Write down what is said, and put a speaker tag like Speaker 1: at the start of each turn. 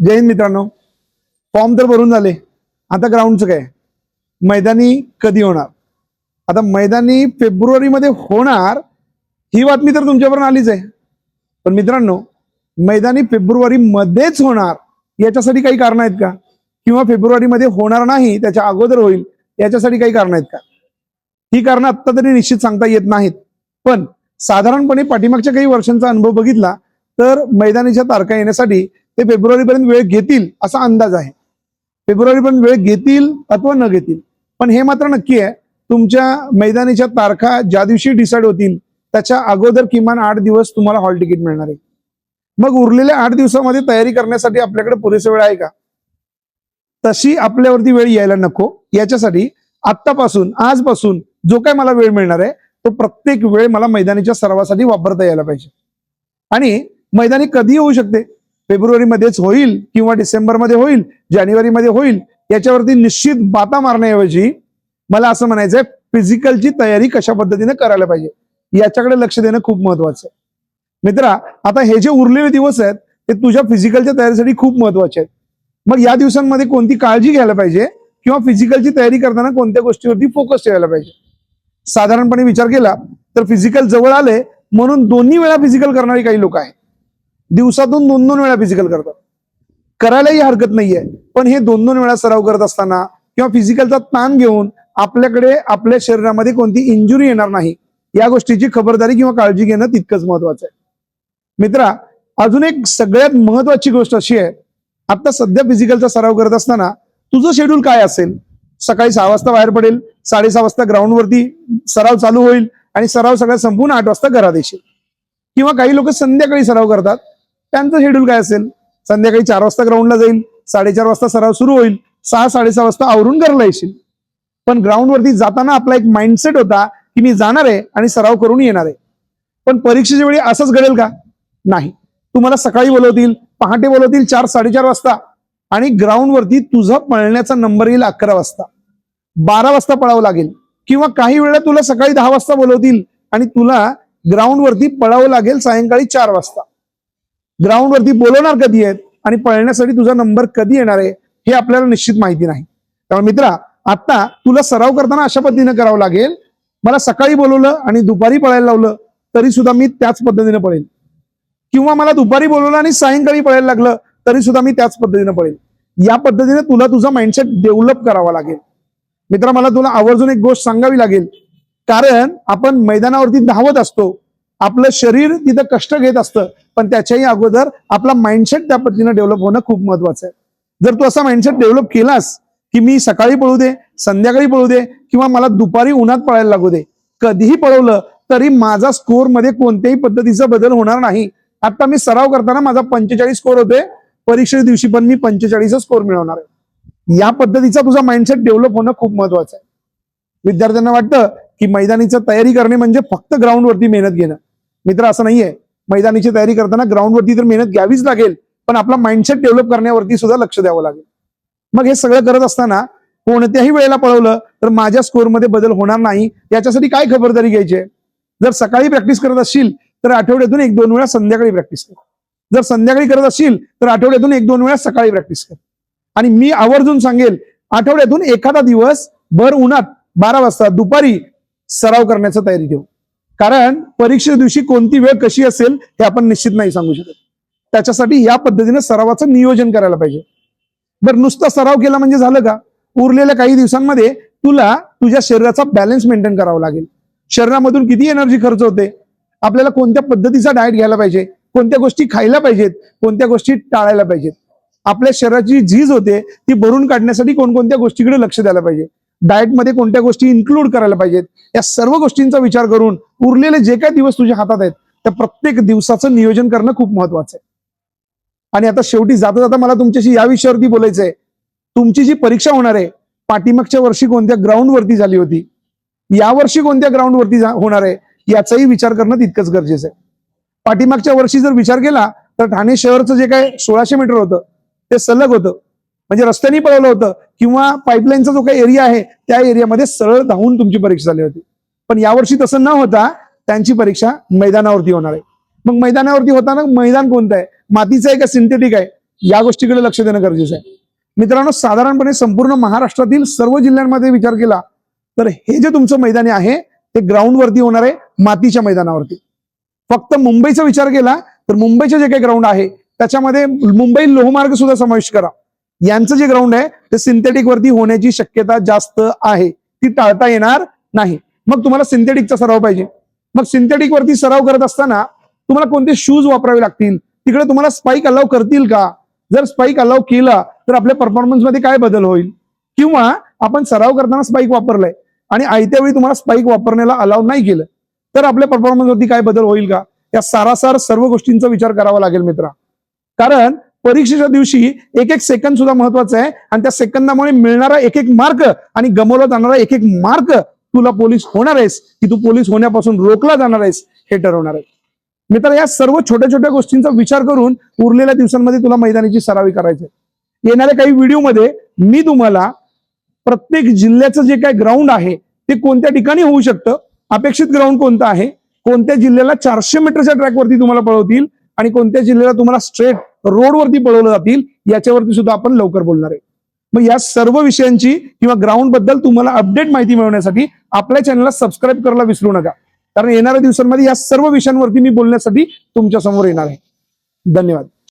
Speaker 1: जय हिंद मित्रांनो. फॉर्म तर भरून झाले. आता ग्राउंडचं काय? मैदानी कधी होणार? आता मैदानी फेब्रुवारीमध्ये होणार ही बातमी तर तुमच्यापर्यंत आलीच आहे. पण मित्रांनो मैदानी फेब्रुवारी मध्येच होणार याच्यासाठी काही कारणं आहेत का? किंवा फेब्रुवारीमध्ये होणार नाही त्याच्या अगोदर होईल याच्यासाठी काही कारण आहेत का? ही कारणं आत्ता तरी निश्चित सांगता येत नाहीत. पण साधारणपणे पाठीमागच्या काही वर्षांचा अनुभव बघितला तर मैदानीच्या तारखा येण्यासाठी ते फेब्रुवारीपर्यंत वेळ घेतील असा अंदाज आहे. फेब्रुवारीपर्यंत वेळ घेतील अथवा न घेतील. पण हे मात्र नक्की आहे. तुमच्या मैदानीच्या तारखा ज्या दिवशी डिसाईड होतील त्याच्या अगोदर किमान आठ दिवस तुम्हाला हॉल तिकीट मिळणार आहे. मग उरलेल्या आठ दिवसामध्ये तयारी करण्यासाठी आपल्याकडे पुरेसा वेळ आहे का? तशी आपल्यावरती वेळ यायला नको. याच्यासाठी आत्तापासून आजपासून जो काय मला वेळ मिळणार आहे तो प्रत्येक वेळ मला मैदानीच्या सरावासाठी वापरता यायला पाहिजे. आणि मैदानी कधी होऊ शकते? फेब्रुवारीमध्येच होईल किंवा डिसेंबरमध्ये होईल जानेवारीमध्ये होईल याच्यावरती निश्चित बाता मारण्याऐवजी मला असं म्हणायचंय फिजिकलची तयारी कशा पद्धतीने करायला पाहिजे? याच्याकडे लक्ष देणं खूप महत्वाचं आहे. मित्रा आता हे जे उरलेले दिवस आहेत ते तुझ्या फिजिकलच्या तयारीसाठी खूप महत्त्वाचे आहेत. मग या दिवसांमध्ये कोणती काळजी घ्यायला पाहिजे किंवा फिजिकलची तयारी करताना कोणत्या गोष्टीवरती फोकस ठेवायला पाहिजे? साधारणपणे विचार केला तर फिजिकल जवळ आले म्हणून दोन्ही वेळा फिजिकल करणारी काही लोक आहेत. दिवसातून दोन दोन वेळा फिजिकल करतात. करायलाही हरकत नाहीये. पण हे दोन दोन वेळा सराव करत असताना किंवा फिजिकलचा ताण घेऊन आपल्याकडे आपल्या शरीरामध्ये कोणती इंजुरी येणार नाही या गोष्टीची खबरदारी किंवा काळजी घेणं तितकंच महत्वाचं आहे. मित्रा अजून एक सगळ्यात महत्वाची गोष्ट अशी आहे आता सध्या फिजिकलचा सराव करत असताना तुझं शेड्यूल काय असेल? सकाळी सहा वाजता बाहेर पडेल साडेसहा वाजता ग्राउंडवरती सराव चालू होईल आणि सराव सगळ्या संपूर्ण आठ वाजता घरात येशील. किंवा काही लोक संध्याकाळी सराव करतात त्यांचं शेड्यूल काय असेल? संध्याकाळी चार वाजता ग्राउंडला जाईल साडेचार वाजता सराव सुरू होईल सहा साडेसहा वाजता आवरून घरला येशील. पण ग्राउंडवरती जाताना आपला एक माइंडसेट होता की मी जाणार आहे आणि सराव करून येणार आहे. पण परीक्षेच्या वेळी असंच घडेल का? नाही. तुम्हाला सकाळी बोलवतील पहाटे बोलवतील चार साडेचार वाजता. आणि ग्राउंडवरती तुझा पळण्याचा नंबर येईल अकरा वाजता. बारा वाजता पळावं लागेल. किंवा काही वेळा तुला सकाळी दहा वाजता बोलवतील आणि तुला ग्राउंडवरती पळावं लागेल सायंकाळी चार वाजता. ग्राउंडवरती बोलवणार कधी आहेत? आणि पळण्यासाठी तुझा नंबर कधी येणार आहे? हे आपल्याला निश्चित माहिती नाही. त्यामुळे मित्रा आता तुला सराव करताना अशा पद्धतीने करावं लागेल. मला सकाळी बोलवलं आणि दुपारी पळायला लावलं तरी सुद्धा मी त्याच पद्धतीने पळेल. किंवा मला दुपारी बोलवलं आणि सायंकाळी पळायला लागलं तरी सुद्धा मी त्याच पद्धतीने पळेल. या पद्धतीने तुला तुझा माइंडसेट डेव्हलप करावा लागेल. मित्रा मला तुला आवर्जून एक गोष्ट सांगावी लागेल. कारण आपण मैदानावरती धावत असतो. आपलं शरीर तिथं कष्ट घेत असतं पण त्याच्याही अगोदर आपला माइंडसेट त्या पद्धतीने डेव्हलप होणं खूप महत्वाचं आहे. जर तू असा माइंडसेट डेव्हलप केलास की मी सकाळी पळू दे संध्याकाळी पळू दे किंवा मला दुपारी उन्हात पळायला लागू दे कधीही पळवलं तरी माझा स्कोरमध्ये कोणत्याही पद्धतीचा बदल होणार नाही. आता मी सराव करताना माझा पंचेचाळीस स्कोर होते परीक्षे दिवशी पण मी पंचेचाळीस स्कोर मिळवणार आहे. या पद्धतीचा तुझा माइंडसेट डेव्हलप होणं खूप महत्वाचं आहे. विद्यार्थ्यांना वाटतं की मैदानीचं तयारी करणे म्हणजे फक्त ग्राउंडवरती मेहनत घेणं. मित्र असं नाहीये. मैदानीची तयारी करताना ग्राउंडवरती तर मेहनत घ्यावीच लागेल पण आपला माइंडसेट डेव्हलप करण्यावरती सुद्धा लक्ष द्यावं लागेल. मग हे सगळं करत असताना कोणत्याही वेळेला पळवलं तर माझ्या स्कोअरमध्ये बदल होणार नाही. याच्यासाठी काय खबरदारी घ्यायची आहे? जर सकाळी प्रॅक्टिस करत असशील तर आठवड्यातून एक दोन वेळा संध्याकाळी प्रॅक्टिस कर. जर संध्याकाळी करत असशील तर आठवड्यातून एक दोन वेळा सकाळी प्रॅक्टिस कर. आणि मी आवर्जून सांगेल आठवड्यातून एखादा दिवस भर उन्हात बारा वाजता दुपारी सराव करण्याचा तयारी ठेवू. कारण परीक्षे दिवशी कोणती वेळ कशी असेल हे आपण निश्चित नाही सांगू शकत. त्याच्यासाठी या पद्धतीने सरावाचं नियोजन करायला पाहिजे. बरं नुसता सराव केला म्हणजे झालं का? उरलेल्या काही दिवसांमध्ये तुला तुझ्या शरीराचा बॅलन्स मेंटेन करावा लागेल. शरीरामधून किती एनर्जी खर्च होते? आपल्याला कोणत्या पद्धतीचा डाएट घ्यायला पाहिजे? कोणत्या गोष्टी खायला पाहिजेत? कोणत्या गोष्टी टाळायला पाहिजेत? आपल्या शरीराची झीज होते ती भरून काढण्यासाठी कोणकोणत्या गोष्टीकडे लक्ष द्यायला पाहिजे? डाएटमध्ये कोणत्या गोष्टी इन्क्लूड करायला पाहिजेत? या सर्व गोष्टींचा विचार करून उरलेले जे काही दिवस तुझ्या हातात आहेत त्या प्रत्येक दिवसाचं नियोजन करणं खूप महत्वाचं आहे. आणि आता शेवटी जाता जाता मला तुमच्याशी या विषयावरती बोलायचं आहे तुमची जी परीक्षा होणार आहे पाठीमागच्या वर्षी कोणत्या ग्राउंडवरती झाली होती? या वर्षी कोणत्या ग्राउंडवरती होणार आहे? याचाही विचार करणं तितकंच गरजेचं आहे. पाठीमागच्या वर्षी जर विचार केला तर ठाणे शहरचं जे काय सोळाशे मीटर होतं ते सलग होतं. म्हणजे रस्त्याने पळवलं होतं किंवा पाईपलाईनचा जो काही एरिया आहे त्या एरियामध्ये सरळ धावून तुमची परीक्षा झाली होती. पण यावर्षी तसं न होता त्यांची परीक्षा मैदानावरती होणार आहे. मग मैदानावरती होताना मैदान कोणतं आहे? मातीचं आहे का सिंथेटिक आहे? या गोष्टीकडे लक्ष देणं गरजेचं आहे. मित्रांनो साधारणपणे संपूर्ण महाराष्ट्रातील सर्व जिल्ह्यांमध्ये विचार केला तर हे जे तुमचं मैदानी आहे ते ग्राउंडवरती होणार आहे मातीच्या मैदानावरती. फक्त मुंबईचा विचार केला तर मुंबईचे जे काही ग्राउंड आहे त्याच्यामध्ये मुंबई लोहमार्ग सुद्धा समाविष्ट करा. यांचं जे ग्राउंड आहे ते सिंथेटिक वरती होण्याची शक्यता जास्त आहे. ती टाळता येणार नाही. मग तुम्हाला सिंथेटिकचा सराव पाहिजे. मग सिंथेटिक वरती सराव करत असताना तुम्हाला कोणते शूज वापरावे लागतील? तिकडे तुम्हाला स्पाईक अलाव करतील का? जर स्पाईक अलाव केला तर आपल्या परफॉर्मन्समध्ये काय बदल होईल? किंवा आपण सराव करताना स्पाईक वापरलाय आणि आयत्या वेळी तुम्हाला स्पाईक वापरण्याला अलाव नाही केलं तर आपल्या परफॉर्मन्स वरती काय बदल होईल का? या सारासार सर्व गोष्टींचा विचार करावा लागेल मित्रा. कारण परीक्षेच्या दिवशी एक एक सेकंद सुद्धा महत्वाचं आहे. आणि त्या सेकंदामुळे मिळणारा एक एक मार्क आणि गमवला जाणारा एक एक मार्क तुला पोलीस होणार आहेस. की तू पोलीस होण्यापासून रोखला जाणार आहेस हे ठरवणार आहे मित्र या सर्व छोट्या छोट्या गोष्टींचा विचार करून उरलेल्या दिवसांमध्ये तुला मैदानाची सरावी करायची येणाऱ्या काही व्हिडिओमध्ये मी तुम्हाला प्रत्येक जिल्ह्याचं जे काही ग्राउंड आहे ते कोणत्या ठिकाणी होऊ शकतं? अपेक्षित ग्राउंड कोणतं आहे? कोणत्या जिल्ह्याला चारशे मीटरच्या ट्रॅकवरती तुम्हाला पळवतील? आणि कोणत्या जिल्ह्याला तुम्हाला स्ट्रेट रोडवरती पळवलं जातील याच्यावरती सुद्धा आपण लवकर बोलणार आहे. मग या सर्व विषयांची किंवा ग्राउंडबद्दल तुम्हाला अपडेट माहिती मिळवण्यासाठी आपल्या चॅनलला सबस्क्राईब करायला विसरू नका. कारण येणाऱ्या दिवसांमध्ये या सर्व विषयांवरती मी बोलण्यासाठी तुमच्यासमोर येणार आहे. धन्यवाद.